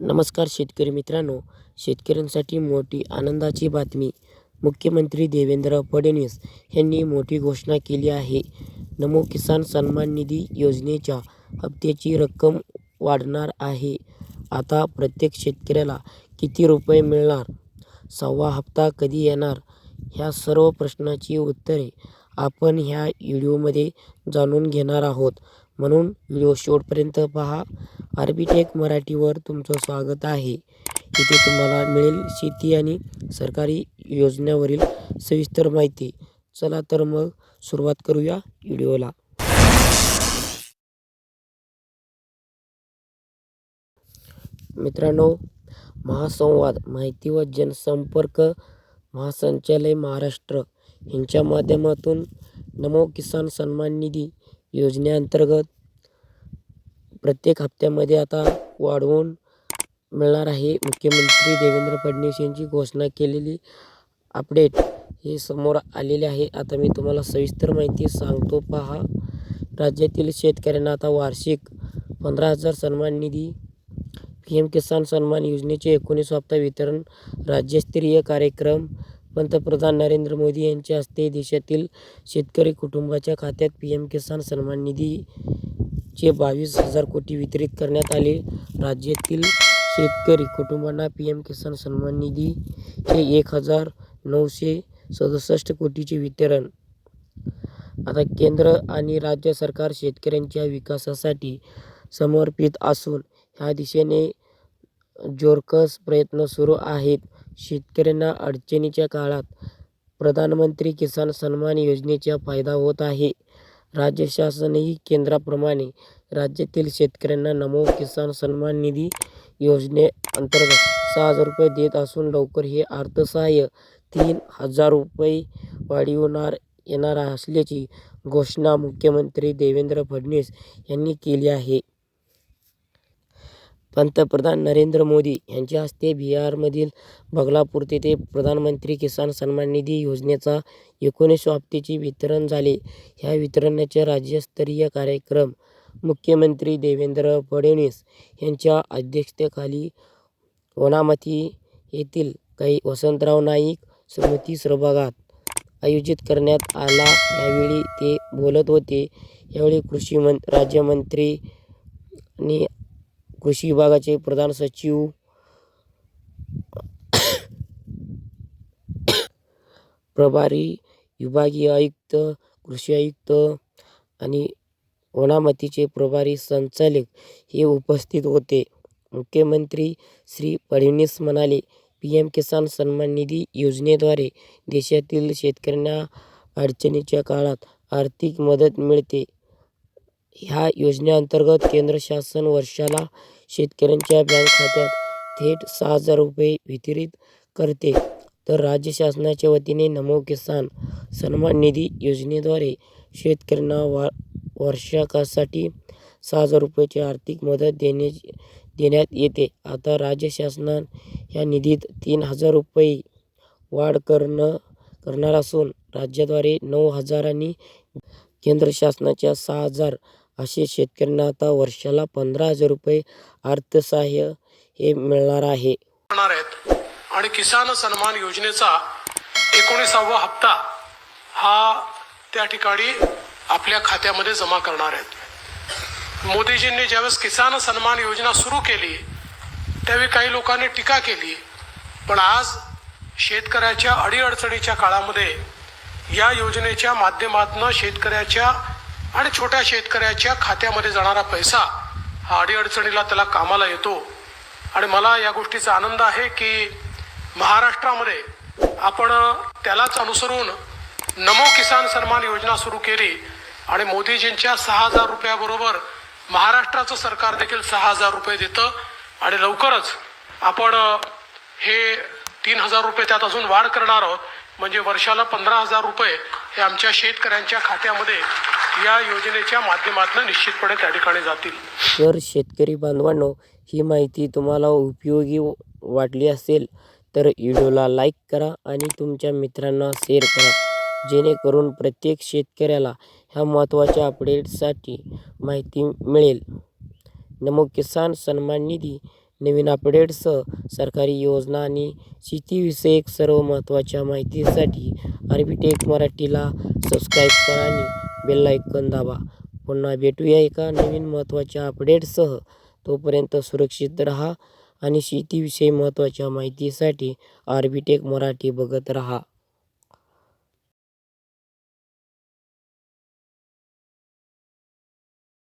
नमस्कार शेतकरी मित्रांनो. शेतकऱ्यांसाठी मोठी आनंदाची बातमी. मुख्यमंत्री देवेंद्र फडणवीस यांनी मोठी घोषणा केली आहे. नमो किसान सन्मान निधी योजनेच्या हप्त्याची रक्कम वाढणार आहे. आता प्रत्येक शेतकऱ्याला किती रुपये मिळणार? सहावा हप्ता कधी येणार? ह्या सर्व प्रश्नाची उत्तरे आपण ह्या व्हिडिओमध्ये जाणून घेणार आहोत. म्हणून व्हिडिओ शेवटपर्यंत पहा. आर्बिटेक मराठीवर तुमचं स्वागत आहे. इथे तुम्हाला मिळेल शेती आणि सरकारी योजनेवरील सविस्तर माहिती. चला तर मग सुरुवात करूया व्हिडिओला. मित्रांनो महासंवाद माहिती व जनसंपर्क महासंचालय महाराष्ट्र यांच्या माध्यमातून नमो किसान सन्मान निधी योजनेअंतर्गत प्रत्येक हप्त्यामध्ये आता वाढवून मिळणार आहे. मुख्यमंत्री देवेंद्र फडणवीस यांची घोषणा केलेली अपडेट हे समोर आलेले आहे. आता मी तुम्हाला सविस्तर माहिती सांगतो पहा. राज्यातील शेतकऱ्यांना आता वार्षिक पंधरा हजार सन्मान निधी पी एम किसान सन्मान योजनेचे एकोणीस हप्ता वितरण राज्यस्तरीय कार्यक्रम पंतप्रधान नरेंद्र मोदी यांच्या हस्ते देशातील शेतकरी कुटुंबाच्या खात्यात पी एम किसान सन्मान निधी चे बावीस हजार कोटी वितरित करण्यात आले. राज्यातील शेतकरी कुटुंबांना पी एम किसान सन्मान निधी हे एक हजार नऊशे सदुसष्ट कोटीचे वितरण. आता केंद्र आणि राज्य सरकार शेतकऱ्यांच्या विकासासाठी समर्पित असून ह्या दिशेने जोरकस प्रयत्न सुरू आहेत. शेतकऱ्यांना अडचणीच्या काळात प्रधानमंत्री किसान सन्मान योजनेचा फायदा होत आहे. राज्य शासनही केंद्राप्रमाणे राज्यातील शेतकऱ्यांना नमो किसान सन्मान निधी योजनेअंतर्गत सहा हजार रुपये देत असून लवकर हे अर्थसहाय्य तीन हजार रुपये वाढवणार येणार असल्याची घोषणा मुख्यमंत्री देवेंद्र फडणवीस यांनी केली आहे. पंतप्रधान नरेंद्र मोदी यांच्या हस्ते बिहारमधील बगलापूर तेथे प्रधानमंत्री किसान सन्मान निधी योजनेचा एकोणीस हप्त्याचे वितरण झाले. ह्या वितरणाचे राज्यस्तरीय कार्यक्रम मुख्यमंत्री देवेंद्र फडणवीस यांच्या अध्यक्षतेखाली वनामती येथील काही वसंतराव नाईक स्मृती सभागृहात आयोजित करण्यात आला. यावेळी ते बोलत होते. यावेळी कृषी मं राज्यमंत्री आणि कृषी विभागाचे प्रधान सचिव प्रभारी विभागीय आयुक्त कृषी आयुक्त आणि वनामतीचे प्रभारी संचालक हे उपस्थित होते. मुख्यमंत्री श्री फडणवीस म्हणाले पी एम किसान सन्मान निधी योजनेद्वारे देशातील शेतकऱ्यांना अडचणीच्या काळात आर्थिक मदत मिळते. ह्या योजनेअंतर्गत केंद्र शासन वर्षाला शेतकऱ्यांच्या बँक खात्यात थेट सहा हजार रुपये वितरित करते. तर राज्य शासनाच्या वतीने नमो किसान सन्मान निधी योजनेद्वारे शेतकऱ्यांना वा वर्षाकासाठी सहा हजार रुपयाची आर्थिक मदत देणे देण्यात येते. आता राज्य शासनान ह्या निधीत तीन हजार रुपये वाढ करणं करणार असून राज्याद्वारे नऊ हजार आणि केंद्र शासनाच्या सहा हजार असे शेतकऱ्यांना आता वर्षाला पंधरा हजार रुपये अर्थसहाय्य हे मिळणार आहे. आहेत. आणि किसान सन्मान योजनेचा एकोणीसावा हप्ता हा त्या ठिकाणी आपल्या खात्यामध्ये जमा करणार आहेत. मोदीजींनी ज्यावेळेस किसान सन्मान योजना सुरू केली त्यावेळी काही लोकांनी टीका केली पण आज शेतकऱ्याच्या अडीअडचणीच्या काळामध्ये या योजनेच्या माध्यमातून शेतकऱ्याच्या आणि छोट्या शेतकऱ्याच्या खात्यामध्ये जाणारा पैसा हा अडीअडचणीला त्याला कामाला येतो. आणि मला या गोष्टीचा आनंद आहे की महाराष्ट्रामध्ये आपण त्यालाच अनुसरून नमो किसान सन्मान योजना सुरू केली आणि मोदीजींच्या सहा हजार रुपयाबरोबर महाराष्ट्राचं सरकार देखील सहा हजार रुपये देतं. आणि लवकरच आपण हे तीन हजार रुपये त्यात अजून वाढ करणार आहोत. म्हणजे वर्षाला पंधरा हजार रुपये हे आमच्या शेतकऱ्यांच्या खात्यामध्ये या योजनेच्या माध्यमातून निश्चितपणे त्या ठिकाणी जातील. तर शेतकरी बांधवांनो ही माहिती तुम्हाला उपयोगी वाटली असेल तर व्हिडिओला लाईक करा आणि तुमच्या मित्रांना शेअर करा. जेणेकरून प्रत्येक शेतकऱ्याला ह्या महत्त्वाच्या अपडेटसाठी माहिती मिळेल. नमो किसान सन्मान निधी नवीन अपडेट्ससह सरकारी योजना आणि शेतीविषयक सर्व महत्त्वाच्या माहितीसाठी आर्बिटेक मराठीला सबस्क्राईब करा आणि बेल आयकन दाबा. पुन्हा भेटूया एका नवीन महत्त्वाच्या अपडेटसह. तोपर्यंत सुरक्षित रहा आणि शेतीविषयी महत्त्वाच्या माहितीसाठी आर्बिटेक मराठी बघत राहा.